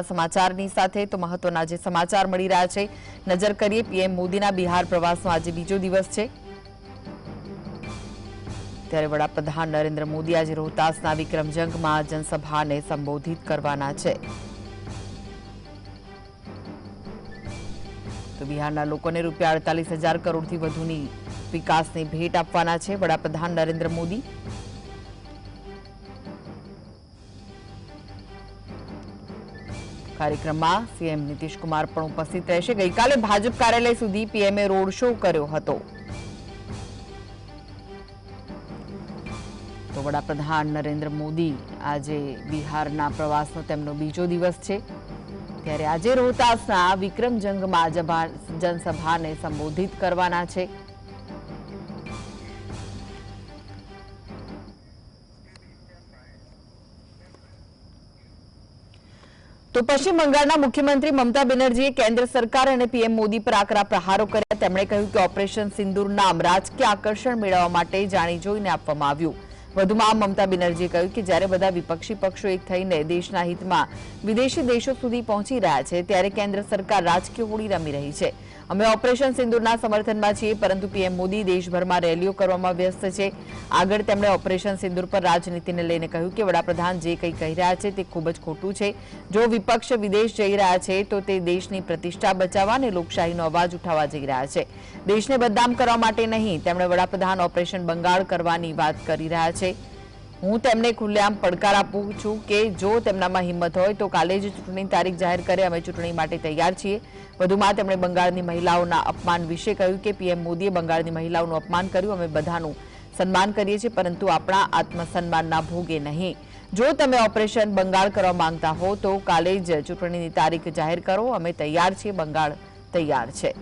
સમાચારની સાથે તો મહત્વના જે સમાચાર મળી રહ્યા છે, નજર કરીએ પીએમ મોદીના બિહાર પ્રવાસનો આજે બીજો દિવસ છે. ત્યારે વડાપ્રધાન નરેન્દ્ર મોદી આજે રોહતાસના વિક્રમજંગમાં જનસભાને સંબોધિત કરવાના છે. તો બિહારના લોકોને રૂપિયા અડતાલીસ હજાર કરોડથી વધુની વિકાસની ભેટ આપવાના છે વડાપ્રધાન નરેન્દ્ર મોદી. કાર્યક્રમમાં સીએમ કુમાર પણ ઉપસ્થિત રહેશે. ગઈકાલે ભાજપ કાર્યાલય સુધી પીએમએ રોડ શો કર્યો હતો. તો વડાપ્રધાન નરેન્દ્ર મોદી આજે બિહારના પ્રવાસનો તેમનો બીજો દિવસ છે. ત્યારે આજે રોહતાસના વિક્રમજંગમાં જનસભાને સંબોધિત કરવાના છે. તો પશ્ચિમ બંગાળના મુખ્યમંત્રી મમતા બેનર્જીએ કેન્દ્ર સરકાર અને પીએમ મોદી પર આકરા પ્રહારો કર્યા. તેમણે કહ્યું કે ઓપરેશન સિંદૂર નામ રાજકીય આકર્ષણ મેળવવા માટે જાણી જોઈને આપવામાં આવ્યું. વધુમાં મમતા બેનર્જીએ કહ્યું કે જ્યારે બધા વિપક્ષી પક્ષો એક થઈને દેશના હિતમાં વિદેશી દેશો સુધી પહોંચી રહ્યા છે, ત્યારે કેન્દ્ર સરકાર રાજકીય હોળી રમી રહી છે. અમે ઓપરેશન સિંદૂરના સમર્થનમાં છીએ, પરંતુ પીએમ મોદી દેશભરમાં રેલીઓ કરવામાં વ્યસ્ત છે. આગળ તેમણે ઓપરેશન સિંદૂર પર રાજનીતિને લઈને કહ્યું કે વડાપ્રધાન જે કંઈ કહી રહ્યા છે તે ખૂબ જ ખોટું છે. જો વિપક્ષ વિદેશ જઈ રહ્યા છે, તો તે દેશની પ્રતિષ્ઠા બચાવવા અને લોકશાહીનો અવાજ ઉઠાવવા જઈ રહ્યા છે. દેશને બદનામ કરવા માટે નહીં, તેમણે વડાપ્રધાન ઓપરેશન બંગાળ કરવાની વાત કરી રહ્યા છે. હું તેમને ખુલ્લેઆમ પડકાર આપું છું કે જો તેમનામાં હિંમત હોય તો કાલે જ ચૂંટણી તારીખ જાહેર કરે, અમે ચૂંટણી માટે તૈયાર છીએ. વધુમાં તેમણે બંગાળની મહિલાઓના અપમાન વિશે કહ્યું કે પીએમ મોદીએ બંગાળની મહિલાઓનું અપમાન કર્યું, અમે બધાનું સન્માન કરીએ છીએ, પરંતુ આપણા આત્મસન્માનના ભોગે નહીં. જો તમે ઓપરેશન બંગાળ કરવા માંગતા હો તો કાલે જ ચૂંટણીની તારીખ જાહેર કરો, અમે તૈયાર છીએ, બંગાળ તૈયાર છે.